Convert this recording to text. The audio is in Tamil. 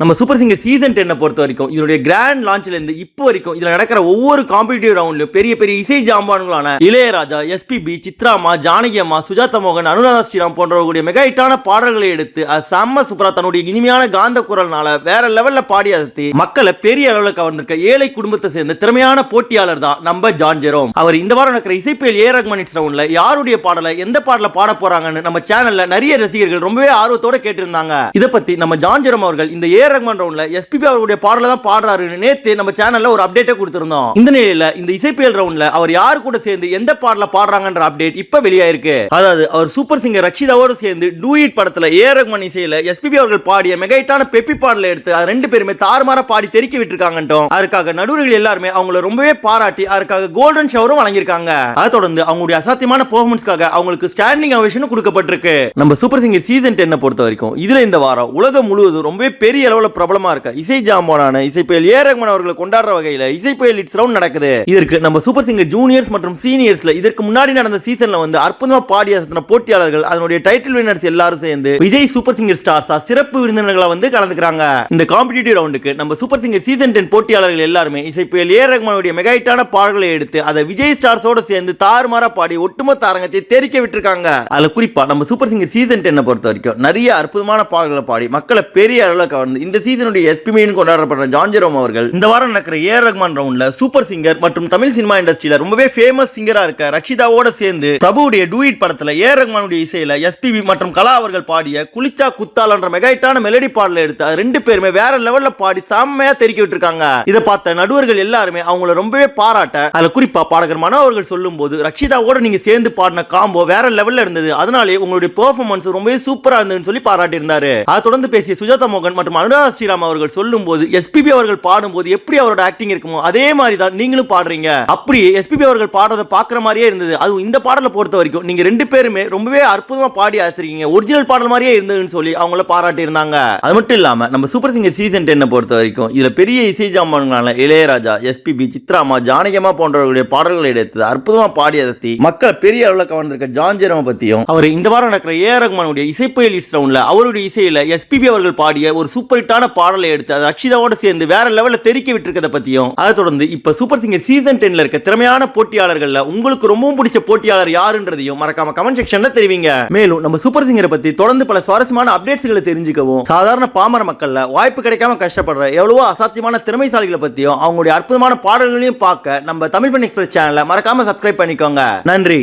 நம்ம சூப்பர் சிங்கர் சீசன் டென்னை பொறுத்த வரைக்கும் இதனுடைய கிராண்ட் லான்ச்லேருந்து இப்போ வரைக்கும் இதில் நடக்கிற ஒவ்வொரு காம்படிட்டிவ் ரவுண்ட்லையும் பெரிய பெரிய இசை ஜாம்பான்களான இளையராஜா எஸ்பிபி சித்ராமா ஜானகி அம்மா சுஜாதா மோகன் அனுராதா ஸ்ரீராம் போன்றவர்களுடைய மெகா ஹிட்டான பாடல்களை எடுத்து அது செம்ம சூப்பரா தன்னுடைய இனிமையான காந்த குரல்னால வேற லெவலில் பாடி அசத்தி மக்களை பெரிய அளவில் கவர்ந்திருக்க ஏழை குடும்பத்தை சேர்ந்த திறமையான போட்டியாளர் தான் நம்ம ஜான் ஜெரோம். அவர் இந்த வாரம் நடக்கிற இசைப்பியல் ஏ ரக்மனிட்ஸ் ரவுண்டில் ரவுண்ட்ல யாருடைய பாடலை எந்த பாடலில் பாட போறாங்கன்னு நம்ம சேனல்ல நிறைய ரசிகர்கள் ரொம்பவே ஆர்வத்தோட கேட்டிருந்தாங்க. இதை பத்தி நம்ம ஜான் ஜெரோம் அவர்கள் இந்த ஏ ரஹ்மான் ரவுண்ட்ல எஸ்பிபி அவருடைய பாடல தான் பாடுறாரு நேத்து நம்ம சேனல்ல ஒரு அப்டேட்டே கொடுத்திருந்தோம். இந்த நிலையில இந்த இசைப்பியல் ரவுண்ட்ல அவர் யாரு கூட சேர்ந்து எந்த பாடல பாடுறாங்கன்ற அப்டேட் இப்ப வெளியாயிருக்கு. அதாவது அவர் சூப்பர் சிங்கர் ரக்ஷிதாவோடு சேர்ந்து டூயிட் படத்துல ஏ ரஹ்மான் இசையில எஸ்பிபி அவர்கள் பாடிய மெகைட்டான பெப்பி பாடல எடுத்து அது ரெண்டு பேருமே தாறுமாற பாடி தெறிக்க விட்டுருக்காங்கட்டும் அதுக்காக நடுவர்கள் எல்லாருமே அவங்கள ரொம்பவே பாராட்டி அதுக்காக கோல்டன் ஷவரும் வழங்கியிருக்காங்க. அதை தொடர்ந்து அவங்களுடைய அசாத்தியமான பெர்ஃபார்மன்ஸ்க்காக அவங்களுக்கு ஸ்டாண்டிங் அவேஷனும் கொடுக்கப்பட்டிருக்கு. நம்ம சூப்பர் சிங்கர் சீசன் டென்னை பொறுத்த வரைக்கும் இதுல இந்த வாரம் உலகம் முழுவதும் ரொம்பவே பெரிய அளவில் பிரபலமாக இருக்க. இசை ஜாமானான இசைப்பயல் ஏ ரகுமான் அவர்களை கொண்டாடுற வகையில இசைப்பயல் இட்ஸ் ரவுண்ட் நடக்குது. இதற்கு நம்ம சூப்பர் சிங்கர் ஜூனியர்ஸ் மற்றும் சீனியர்ஸில் இதற்கு முன்னாடி நடந்த சீசனில் வந்து அற்புதமாக பாடி அசத்தின போட்டியாளர்கள் அதனுடைய டைட்டில் வினர்ஸ் எல்லாரும் சேர்ந்து விஜய் சூப்பர் சிங்கர் ஸ்டார்ஸா சிறப்பு விருந்தினர்களை வந்து கலந்துக்கிறாங்க. இந்த காம்படிட்டிவ் ரவுண்டுக்கு நம்ம சூப்பர் சிங்கர் சீசன் டென் போட்டியாளர்கள் எல்லாருமே இசைப்பயல் ஏ ரகுமானுடைய மெகாயிட்டான பாடல்களை எடுத்து அதை விஜய் ஸ்டார்ஸோட சேர்ந்து தாறுமாறா பாடி ஒட்டுமொத்த அரங்கத்தை தெரிக்க விட்டுருக்காங்க. அதில் குறிப்பா நம்ம சூப்பர் சிங்கர் சீசன் டென்னை பொறுத்த வரைக்கும் நிறைய அற்புதமான பாடல்களை பாடி மக்களை பெரிய அளவில் கவர்ந்து இந்த சீசனுடைய எஸ்பிமின்னு கொண்டாடப்படுற ஜான் ஜெரோம் அவர்கள் இந்த வாரம் நடக்கிற ஏ ரஹ்மான் ரவுண்ட்ல சூப்பர் சிங்கர் மற்றும் தமிழ் சினிமா இண்டஸ்ட்ரியில ரொம்பவே ஃபேமஸ் சிங்கரா இருக்க ரக்ஷிதாவோட சேர்ந்து பிரபுடைய டூயிட் படத்துல ஏ ரஹ்மானுடைய இசையில எஸ்பிபி மற்றும் கலா அவர்கள் பாடிய குளிச்சா குத்தாலன்ற மெகாயிட்டான மெலடி பாடல எடுத்து ரெண்டு பேருமே வேற லெவல்ல பாடி செம்மையா தெறிக்க விட்டுருக்காங்க. இதை பார்த்த நடுவர்கள் எல்லாருமே அவங்கள ரொம்பவே பாராட்ட அதுல குறிப்பா பாடகர் மனோ அவர்கள் சொல்லும் போது ரக்ஷிதாவோட நீங்க சேர்ந்து பாடின காம்போ வேற லெவல்ல இருந்தது. அதனாலே உங்களுடைய பெர்ஃபார்மன்ஸ் ரொம்பவே சூப்பரா இருந்ததுன்னு சொல்லி பாராட்டி இருந்தாரு அதை தொடர்ந்து பேசிய சுஜாதா மோகன் மற்றும் அனுராதா ஸ்ரீராம் அவர்கள் சொல்லும் போது எஸ்பிபி அவர்கள் பாடும்போது எப்படி அவரோட ஆக்டிங் இருக்குமோ அதே மாதிரி தான் நீங்களும் பாடுறீங்க. அப்படியே எஸ்பிபி அவர்கள் பாடுறதை பாக்குற மாதிரியே இருந்தது. அதுவும் இந்த பாடலை பொறுத்த வரைக்கும் நீங்க ரெண்டு பேருமே ரொம்பவே அற்புதமா பாடி ஆசிரிக்கீங்க ஒரிஜினல் பாடல் மாதிரியே இருந்ததுன்னு சொல்லி அவங்கள பாராட்டி இருந்தாங்க அது மட்டும் இல்லாம நம்ம சூப்பர் சிங்கர் சீசன் டென்னை பொறுத்த வரைக்கும் இதுல பெரிய இசை ஜாமான்களான இளையராஜா எஸ்பிபி சித்ராமா ஜானகியம்மா போன்றவர்களுடைய பாடல்களை எடுத்து அற்புதமா பாடி அசத்தி மக்களை பெரிய அளவில் கவர்ந்திருக்க ஜான் ஜெரம பத்தியும் அவர் இந்த வாரம் நடக்கிற ஏ ஆர் ரஹ்மானுடைய இசைப்புயல் இட்ஸ் ரவுண்ட்ல அவருடைய இசையில எஸ்பிபி அவர்கள் பாடிய ஒரு சூப்பர் ஹிட்டான பாடலை எடுத்து அது அக்ஷிதாவோட சேர்ந்து வேற லெவலில் தெறிக்க விட்டுருக்கத பற்றியும் அதை தொடர்ந்து இப்போ சூப்பர் சிங்கர் சீசன் டென்ல இருக்க திறமையான போட்டியாளர்களில் உங்களுக்கு ரொம்பவும் பிடிச்ச போட்டியாளர் யாருன்றதையும் மறக்காம கமெண்ட் செக்ஷன்ல தெரிவிங்க. மேலும் நம்ம சூப்பர் சிங்கரை பத்தி தொடர்ந்து பல சுவாரஸ்யமான அப்டேட்ஸ்களை தெரிஞ்சுக்கவும் சாதாரண பாமர மக்கள்ல வாய்ப்பு கிடைக்காம கஷ்டப்படுற எவ்வளவோ அசாத்தியமான திறமைசாலிகளை பத்தியும் அவங்களுடைய அற்புதமான பாடல்களையும் பார்க்க நம்ம தமிழ் ஃபன் எக்ஸ்பிரஸ் சேனலை மறக்காம சப்ஸ்கிரைப் பண்ணிக்கோங்க. நன்றி.